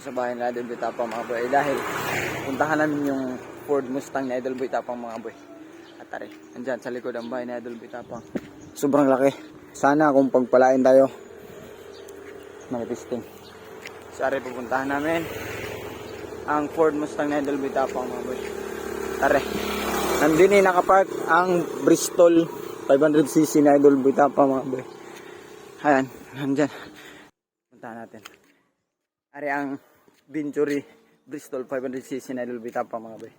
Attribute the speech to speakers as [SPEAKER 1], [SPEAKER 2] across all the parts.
[SPEAKER 1] sa bahay ni Idol Boy Tapang mga boy. Eh, dahil puntahan namin yung Ford Mustang ni Idol Boy Tapang mga boy. At tari, andyan sa likod ang bahay ni Idol Boy Tapang. Sobrang laki. Sana kung pagpalain tayo, manifesting. Sorry, pupuntahan namin ang Ford Mustang ni Idol Boy Tapang mga boy. Tare. Nandun eh, nakapark ang Bristol 500cc na Idol Boy Tapang mga boy. Ayan, nandyan. Puntahan natin. Ari ang Venturi Bristol 500cc na Boy Tapang mga boy.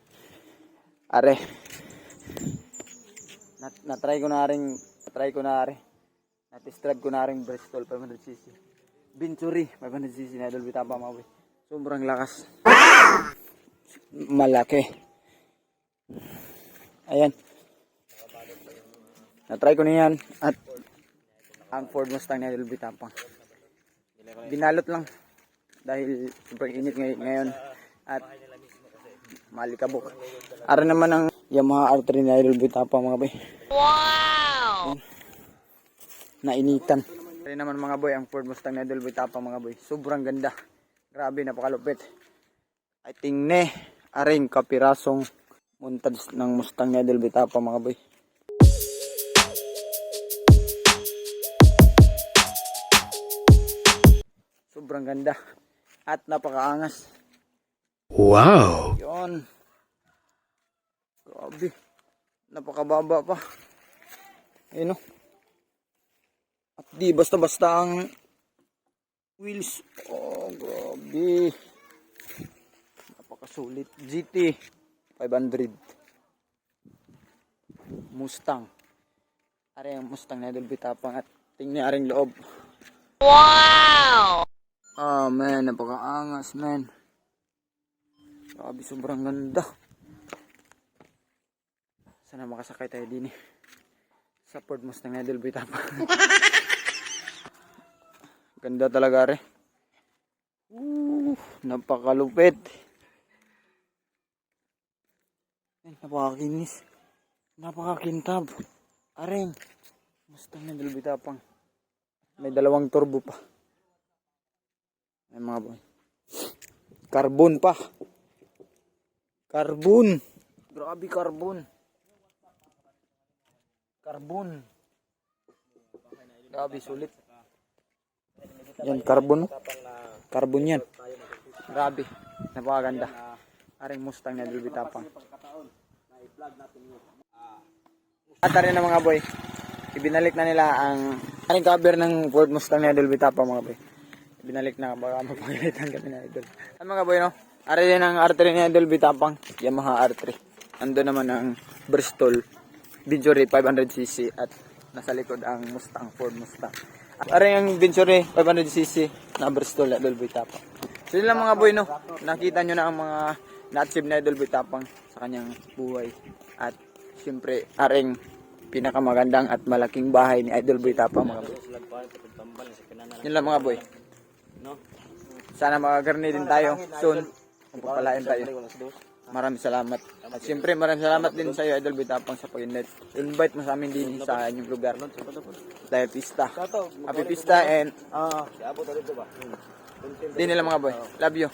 [SPEAKER 1] Are. Na, na-try ko na rin, na-try ko na rin. Na-test drive ko na rin Bristol 500cc. Venturi 500cc na Boy Tapang mga boy. Sobrang lakas. Malaki. Ayan. Na-try ko na yan at ang Ford Mustang na Boy Tapang. Binalot lang dahil super init ngay- ngayon at malikabok. Ara naman ang Yamaha R3 na Idol Boy Tapang mga boy. Wow! Nainitan. Ara naman mga boy ang Ford Mustang na Idol Boy Tapang mga boy. Sobrang ganda. Grabe, napakalupit. I think ne, aring kapirasong montage ng Mustang na Idol Boy Tapang mga boy. Sobrang ganda. At napakaangas.
[SPEAKER 2] Wow.
[SPEAKER 1] Yun. Grabe. Napakababa pa. Ayun o. At di basta-basta ang wheels. Oh, grabe. Napakasulit. GT 500. Mustang. Are ang Mustang na Idol Bitapang at tingnan aring loob. Oh man, napakaangas man. Grabe, sobrang ganda. Sana makasakay tayo din eh. Sa Ford Mustang Idol Boy Tapa. ganda talaga re. Uh, napakalupit. Napakakinis. Napakakintab. Aring. Mustang Idol Boy Tapang. May dalawang turbo pa. Ay mga boy. Carbon pa. Carbon. Grabe carbon. Carbon. Grabe sulit. Yan carbon. Carbon yan. Grabe. Napakaganda. Aring Mustang na Dolby Tapang. At rin na mga boy. Ibinalik na nila ang aring cover ng Ford Mustang na Dolby Tapang mga boy. Binalik na baka mapagalitan kami na idol. Ang mga boy no, ari din ang R3 ni Idol Bitapang, Yamaha R3. Ando naman ang Bristol Venturi 500cc at nasa likod ang Mustang Ford Mustang. Ari ang Venturi 500cc na Bristol Idol Bitapang. So yun lang mga boy no, nakita nyo na ang mga na-achieve na Idol Bitapang sa kanyang buhay. At siyempre, aring pinakamagandang at malaking bahay ni Idol Bitapang mga boy. Yun lang mga boy. Sana makagarni din tayo soon. Kung papalain tayo. Maraming salamat. At siyempre maraming salamat din sa iyo Idol Bitapang sa pag-invite. Invite mo sa amin din sa inyong lugar. Dahil pista. Happy pista and
[SPEAKER 3] Ah, ulit ba?
[SPEAKER 1] din nila mga boy. Love you.